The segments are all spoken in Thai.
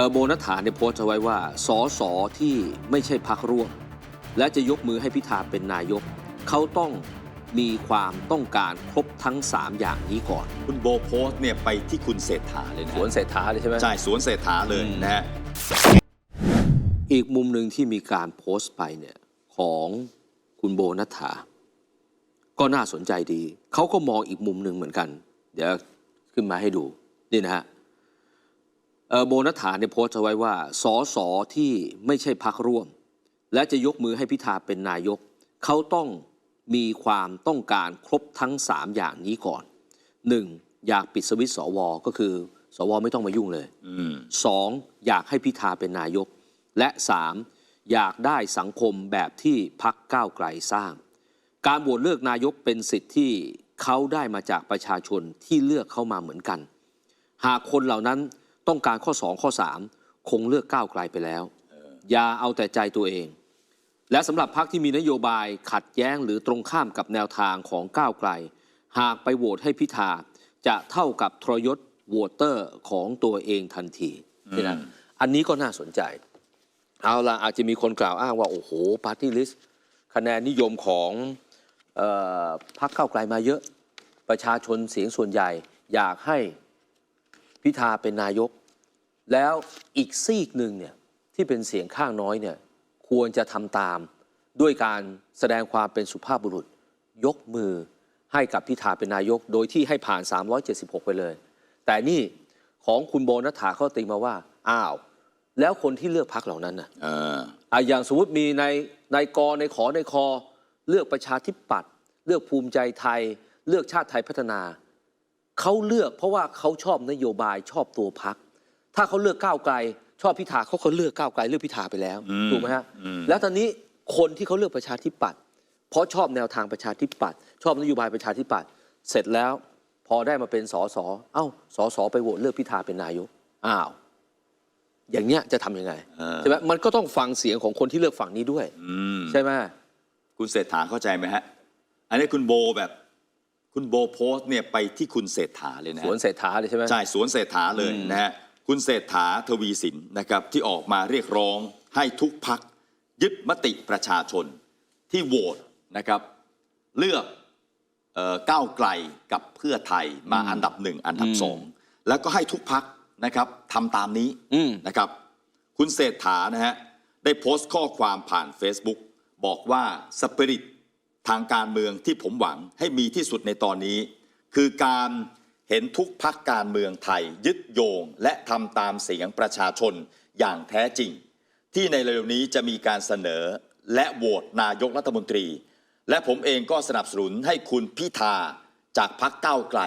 อโบนัฐาเนี่ยโพสต์เอาไว้ว่าสอสอที่ไม่ใช่พักร่วม และจะยกมือให้พิธาเป็นนายก เขาต้องมีความต้องการครบทั้ง 3 อย่างนี้ก่อน คุณโบโพสต์เนี่ยไปที่คุณเศรษฐาเลยนะสวนเศรษฐาเลยใช่ไหมใช่สวนเศรษฐาเลยอืมนะฮะอีกมุมหนึ่งที่มีการโพสต์ไปเนี่ยของคุณโบนัฐา ก็น่าสนใจดี เขาก็มองอีกมุมหนึ่งเหมือนกัน เดี๋ยวขึ้นมาให้ดูนี่นะฮะเอ่อ โบนัฐาเนี่ยโพสต์เอาไว้ว่าสอสอที่ไม่ใช่พักร่วม และจะยกมือให้พิธาเป็นนายก เขาต้องมีความต้องการครบทั้ง 3 อย่างนี้ก่อน 1. อยากปิดสวิตช์สวก็คือ สวไม่ต้องมายุ่งเลยอืมสองอยากให้พิธาเป็นนายก และสามอยากได้สังคมแบบที่พักก้าวไกลสร้าง การโหวตเลือกนายกเป็นสิทธิ์ที่เขาได้มาจากประชาชนที่เลือกเข้ามาเหมือนกัน หากคนเหล่านั้น ต้องการข้อ 2 ข้อ 3 คงเลือกก้าวไกลไปแล้ว อย่าเอาแต่ใจตัวเอง และสำหรับพรรคที่มีนโยบายขัดแย้งหรือตรงข้ามกับแนวทางของก้าวไกล หากไปโหวตให้พิธาจะเท่ากับทรยศโหวตเตอร์ของตัวเองทันทีนี่นะอันนี้ก็น่าสนใจ เอาละอาจจะมีคนกล่าวอ้างว่า โอ้โหปาร์ตี้ลิสต์คะแนนนิยมของเออพรรคก้าวไกลมาเยอะ ประชาชนเสียงส่วนใหญ่อยากให้ พิธาเป็นนายก แล้วอีกซีกหนึ่งเนี่ยที่เป็นเสียงข้างน้อยเนี่ยควรจะทำตามด้วยการแสดงความเป็นสุภาพบุรุษ ยกมือให้กับพิธาเป็นนายก โดยที่ให้ผ่าน 376 ไปเลย แต่นี่ของคุณโบนัฐาเขาติงมาว่า อ้าว แล้วคนที่เลือกพักเหล่านั้นน่ะเอออะอย่างสมมติมีในในกอในขอในคอ เลือกประชาธิปัตย์เลือกภูมิใจไทย เลือกชาติไทยพัฒนา เขาเลือกเพราะว่าเขาชอบนโยบายชอบตัวพัก ถ้าเขาเลือกก้าวไกล ชอบพิธาเขาก็เลือกก้าวไกลเลือกพิธาไปแล้วอืมถูกไหมฮะอืมแล้วตอนนี้คนที่เขาเลือกประชาธิปัตย์เพราะชอบแนวทางประชาธิปัตย์ชอบนโยบายประชาธิปัตย์เสร็จแล้วพอได้มาเป็นสสเอ้าสสไปโหวตเลือกพิธาเป็นนายกอ้าวอย่างเนี้ยจะทำยังไงเออใช่ไหมมันก็ต้องฟังเสียงของคนที่เลือกฝั่งนี้ด้วยอืมใช่ไหมคุณเศรษฐาเข้าใจไหมฮะ อันนี้คุณโบแบบ คุณโบโพสต์เนี่ยไปที่คุณเศรษฐาเลยนะสวนเศรษฐาเลยใช่ไหมใช่สวนเศรษฐาเลยอืมนะฮะคุณเศรษฐาทวีสินนะครับที่ออกมาเรียกร้องให้ทุกพักยึดมติประชาชนที่โหวตนะครับ เลือกเอ่อก้าวไกลกับเพื่อไทยมาอันดับหนึ่งอันดับสองแล้วก็ให้ทุกพักนะครับทำตามนี้อืมนะครับ คุณเศรษฐานะฮะได้โพสต์ข้อความผ่าน Facebook บอกว่าสปิริต ทางการเมืองที่ผมหวังให้มีที่สุดในตอนนี้ คือการเห็นทุกพักการเมืองไทย ยึดโยง และทำตามเสียงประชาชนอย่างแท้จริง ที่ในเร็วนี้จะมีการเสนอและโหวตนายกรัฐมนตรี และผมเองก็สนับสนุนให้คุณพิธาจากพักเก้าไกล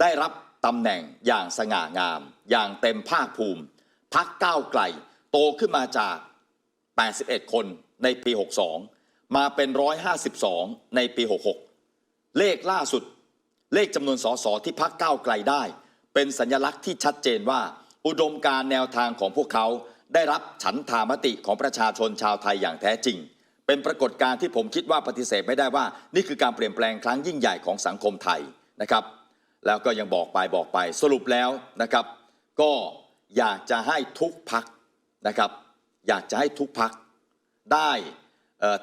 ได้รับตำแหน่งอย่างสง่างาม อย่างเต็มภาคภูมิ พักเก้าไกล โตขึ้นมาจาก 81 คนในปี 62 มาเป็น 152 ในปี 66 เลขล่าสุด เลขจำนวนสสที่พักก้าวไกลได้ เป็นสัญลักษณ์ที่ชัดเจนว่า อุดมการแนวทางของพวกเขาได้รับฉันทามติของประชาชนชาวไทยอย่างแท้จริง เป็นปรากฏการณ์ที่ผมคิดว่าปฏิเสธไม่ได้ว่า นี่คือการเปลี่ยนแปลงครั้งยิ่งใหญ่ของสังคมไทยนะครับ แล้วก็ยังบอกไปบอกไปสรุปแล้วนะครับ ก็อยากจะให้ทุกพักนะครับ อยากจะให้ทุกพักได้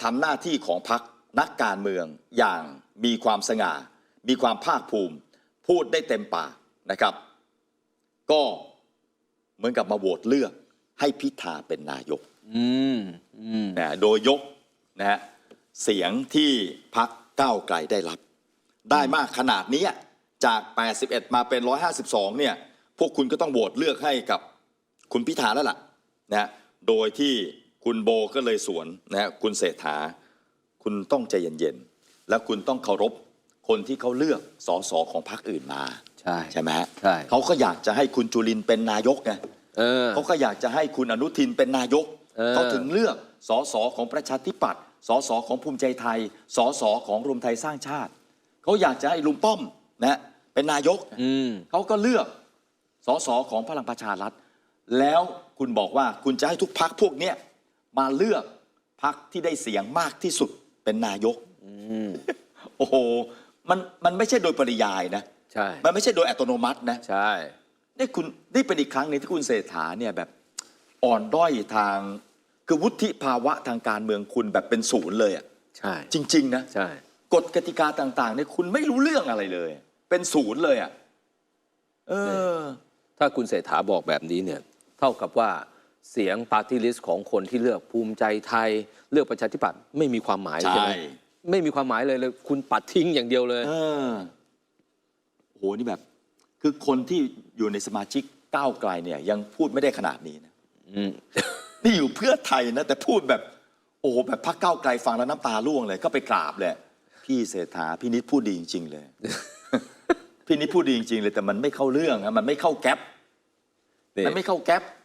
ทำหน้าที่ของพักนักการเมืองอย่างมีความสง่า มีความภาคภูมิ พูดได้เต็มปากนะครับ ก็เหมือนกับมาโหวตเลือกให้พิธาเป็นนายกอืมอืมนะโดยยกนะฮะเสียงที่พักก้าวไกลได้รับ ได้มากขนาดนี้จาก 81 มาเป็น 152 เนี่ย พวกคุณก็ต้องโหวตเลือกให้กับคุณพิธาแล้วล่ะนะฮะโดยที่ คุณโบก็เลยสวนนะฮะคุณเศรษฐา คุณต้องใจเย็นๆแล้วคุณต้องเคารพคนที่เขาเลือกสสของพรรคอื่นมา ใช่ ใช่ไหมฮะใช่ เขาก็อยากจะให้คุณจุลินทร์เป็นนายกไงเออ เขาก็อยากจะให้คุณอนุทินเป็นนายกเออเขาถึงเลือกสสของประชาธิปัตย์สสของภูมิใจไทยสสของรวมไทยสร้างชาติ เขาอยากจะให้ลุงป้อมนะเป็นนายก อืม เขาก็เลือกสสของพลังประชารัฐ แล้วคุณบอกว่าคุณจะให้ทุกพักพวกเนี้ย มาเลือกพักที่ได้เสียงมากที่สุดเป็นนายกโอ้โหมันมันไม่ใช่โดยปริยายนะใช่มันไม่ใช่โดยอัตโนมัตินะใช่นี่คุณนี่เป็นอีกครั้งหนึงที่คุณเศรษฐาเนี่ยแบบอ่อนด้อยทางคือวุฒิภาวะทางการเมืองคุณแบบเป็นศูนย์เลยอะใช่จริง ๆ นะใช่กฎกติกาต่างๆเนี่ยคุณไม่รู้เรื่องอะไรเลย เป็นศูนย์เลยอะเออ ถ้าคุณเศรษฐาบอกแบบนี้เนี่ย เท่ากับว่า เสียงปาร์ตี้ลิสต์ของคนที่เลือกภูมิใจไทย เลือกประชาธิปัตย์ไม่มีความหมายเลยใช่ใช่ไหมไม่มีความหมายเลยเลย คุณปัดทิ้งอย่างเดียวเลยเออโหนี่แบบ คือคนที่อยู่ในสมาชิกก้าวไกลเนี่ย ยังพูดไม่ได้ขนาดนี้นะอืมนี่อยู่เพื่อไทยนะแต่พูดแบบ โอ้โหแบบพักก้าวไกลฟังแล้วน้ำตาร่วงเลย ก็ไปกราบเลยพี่เศรษฐาพี่นิดพูดดีจริง ๆ เลย พี่นิดพูดดีจริง ๆ เลย แต่มันไม่เข้าเรื่องอะมันไม่เข้าแก๊ปนี่มันไม่เข้าแก๊ป